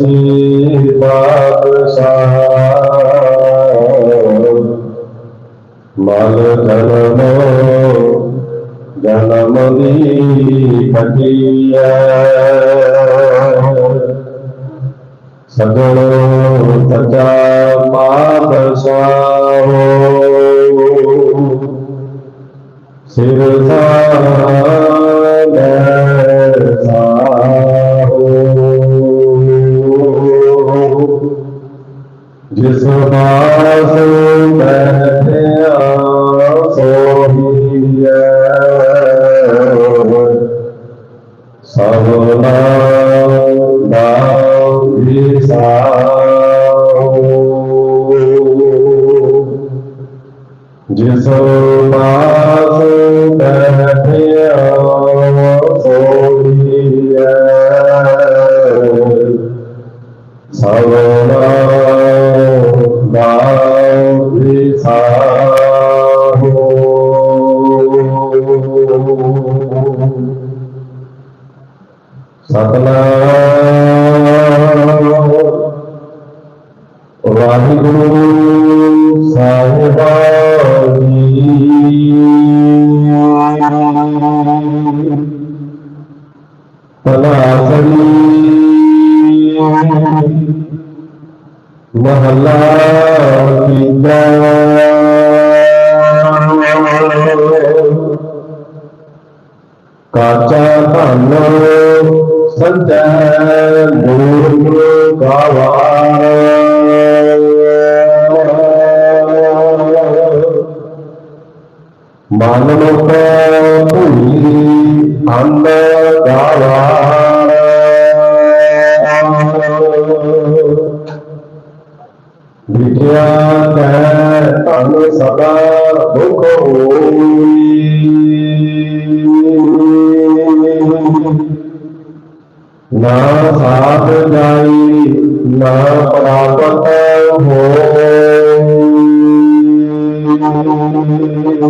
ਸਚੀ ਬਾਦਸ਼ਾਹ ਮਲ ਜਨਮ ਜਨਮ ਦੀ ਪਟਿਆ ਸਗਲ ਤਜਾ ਮਾਤ ਸਾਹੋ ਸਿਰ ਸਾਗੈ ਜਿਸ ਬਾਸ ਬੈਠਿਆ ਸੋਹੀਐ ਸਭਨਾ ਨਾਮ ਵਿਸਾਓ ਜਿਸ ਬਾਸ ਬੈਠਿਆ ਸੋਹੀਐ ਸਭਨਾ ਵਾਹਿਗੁਰੂ ਸਾਹਿਬਾ ਜੀ ਤਲਾਸਰੀ ਮਹਲਾ ਤੀਜਾ ਕਾਚਾ ਧਨ ਸੰਜੈ ਗੁਰੂ ਗਾਵਾਰ मानवता विद्या सदा दुख ना साथ जाई ना प्राप्त हो ਨਾ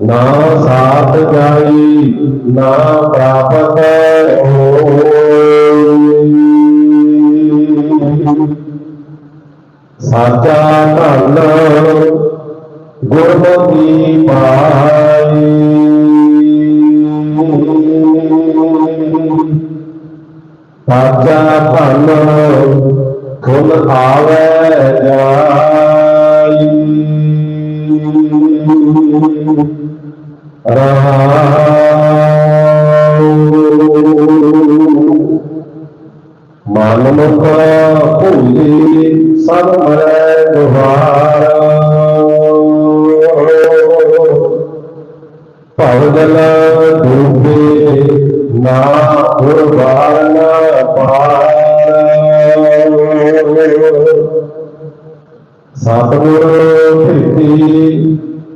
ਨਾ ਸਾਥ ਜਾਈ, ਨਾ ਪ੍ਰਾਪਤ ਹੋਈ। ਸਾਚਾ ਧਨ ਗੁਰਮਤਿ ਪਾਈ। ਸਾਚਾ ਧਨ ਫੁੱਲ ਆਵੇ ਜਾਈ। ਰਹਾਉ ਮਨ ਮੁਖ ਭੂਲੀ ਸਭ ਮਰੈ ਦੁਹਾਰ ਭਵ ਡੂਬੇ ਨਾ ਉਰਵਾਰ ਨਾ ਪਾਰ ਸਤਿਗੁਰ ਭੀਤੀ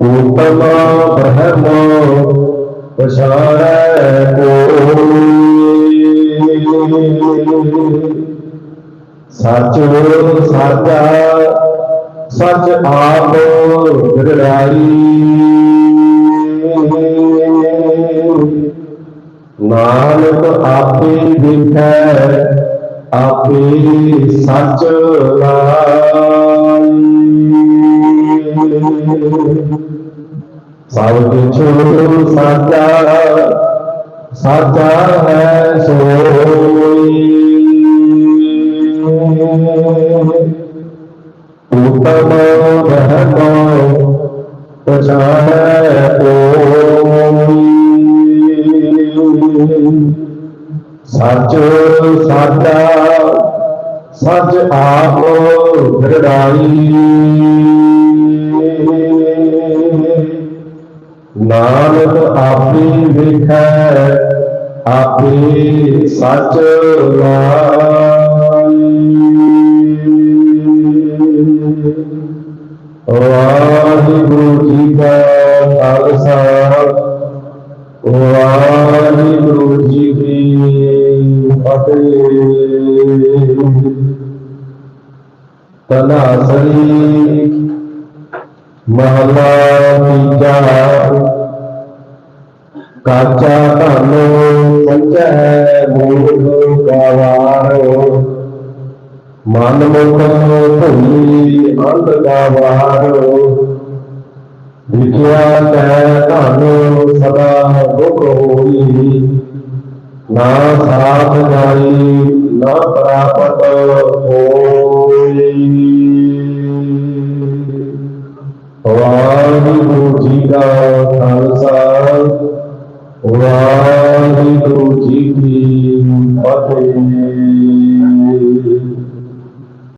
ਉਤਮ ਬ੍ਰਹਮ ਪਛਾੜੈ ਕੋਈ ਸੱਚ ਸਾਚਾ ਸੱਚ ਆਪ ਵਿੜਾਈ ਨਾਨਕ ਆਪੇ ਦੇਖੈ ਆਪੇ ਸੱਚ ਲਾਈ ਸਭ ਕਿਛੁ ਸਾਚਾ ਸਾਚਾ ਹੈ ਸੋਈ। ਉਤਮ ਰਹਿਤੋ ਪਛਾਣੈ ਕੋਈ। ਸੱਚ ਸਾਚਾ, ਸੱਚ ਆਪ ਦ੍ਰਿੜਾਈ ਨਾਨਕ ਆਪੇ ਵੇਖੈ, ਆਪੇ ਸੱਚ ਲਾਈ ਵਾਹਿਗੁਰੂ ਜੀ ਕਾ ਖਾਲਸਾ, ਵਾਹਿਗੁਰੂ ਜੀ ਕੀ ਫਤਿਹ। ਤਨਾਸਰੀ ਮਹਲਾ ਤੀਜਾ ਕਾਚਾ ਧਨ ਸੰਚੈ ਮੂਲ ਗਵਾਰੋ। ਮਨ ਮੁਖ ਭੁਲੀ ਅੰਧ ਗਵਾਰੋ। ਵਿਖਿਆ ਤੈ ਧਨ ਸਦਾ ਦੁਖ ਹੋਈ। ਨਾ ਸਾਥ ਜਾਈ, ਨਾ ਪ੍ਰਾਪਤ ਹੋਈ। ਵਾਹਿਗੁਰੂ ਜੀ ਕਾ ਖਾਲਸਾ। Olá, Vitor,